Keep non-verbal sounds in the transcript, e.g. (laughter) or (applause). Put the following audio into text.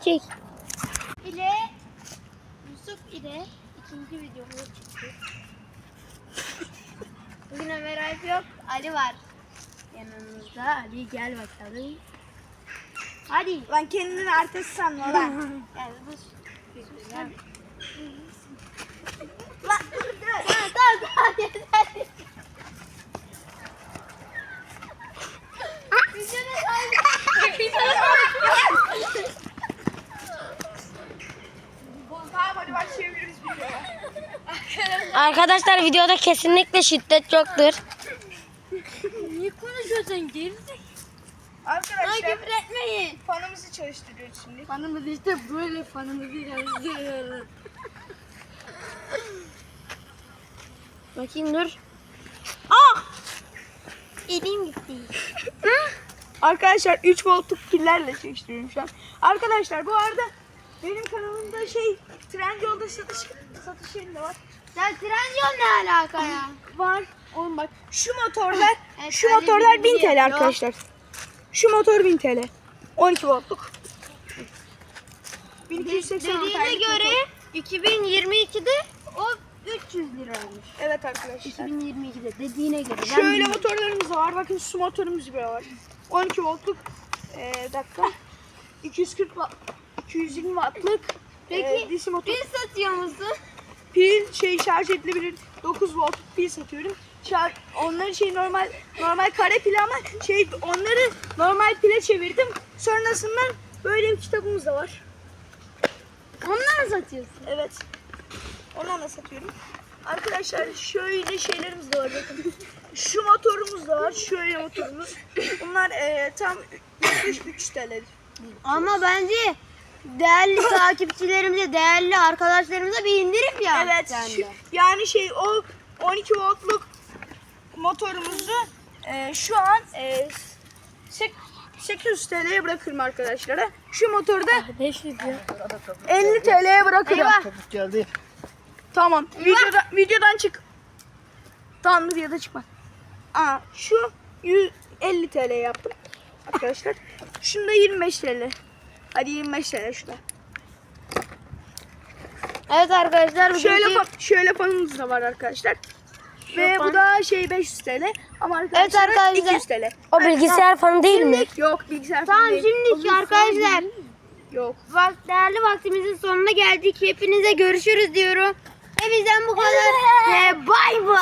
Çek. ile Yusuf ile ikinci videomuz çıktı. Bugün Ömer Alp yok, Ali var. Yanımızda Ali gel bakalım. Hadi. Lan kendini artist sanma lan. Gel. Lan. Lan. Tamam tamam tamam yeter. Videoda kaldı. Videoda kaldı. tamam hadi başlayabiliriz videoya. Arkadaşlar videoda kesinlikle şiddet yoktur. Niye konuşuyorsun geri? Bana Arkadaşlar küfür etmeyin. fanımızı çalıştırıyoruz şimdi. Fanımız işte böyle fanımızı yazıyoruz. Bakayım dur. Elim gitti. Arkadaşlar 3 voltluk pillerle çalıştırıyorum şu an. Arkadaşlar bu arada benim kanalımda şey Trendyol'da satış satış yerinde var. Ya Trendyol ne alaka ya? Var. Oğlum bak şu motorlar Evet, şu motorlar 1000 bilgi TL arkadaşlar. Şu motor 1000 TL. 12 voltluk. 1280 Dediğine göre motor. 2022'de o 300 liraymış. Evet arkadaşlar. 2022'de dediğine göre. Şöyle bilmiyorum. motorlarımız var. Bakın su motorumuz bile var. 12 voltluk. Ee, dakika. 240 watt. 220 wattlık. Peki e, DC motor. pil satıyor musun? Pil şey şarj edilebilir 9 volt pil satıyorum. Şarj, onları şey normal normal kare pil ama şey onları normal pile çevirdim. Sonrasında böyle bir kitabımız da var. Mı satıyorsun? Evet. Ondan da satıyorum. Arkadaşlar şöyle şeylerimiz de var bakın. Şu motorumuz da var. Şöyle motorumuz. Bunlar e, tam 3 TL. Ama bence değerli (laughs) takipçilerimize, değerli arkadaşlarımıza bir indirim ya. Evet. şu- yani şey o 12 voltluk motorumuzu e, şu an e, sek- 800 TL'ye bırakırım arkadaşlara. Şu motoru da 500 lira. 50 TL'ye bırakırım. Eyvah. geldi. Tamam. Videoda, videodan çık. Tamam videoda çıkma. Aa, şu 150 TL yaptım. Arkadaşlar. Şunda 25 TL. Hadi 25 TL şurada. Evet arkadaşlar Şöyle bugünkü- fa- şöyle fanımız da var arkadaşlar. Ve bu da şey 500 TL. Ama arkadaşlar, arkadaşlar. 200 TL. O bilgisayar fanı değil mi? Yok bilgisayar Tamam falan değil. şimdi arkadaşlar Yok. vak değerli vaktimizin sonuna geldik. Hepinize görüşürüz diyorum. Hepinizden bu kadar. (laughs) Bay bay.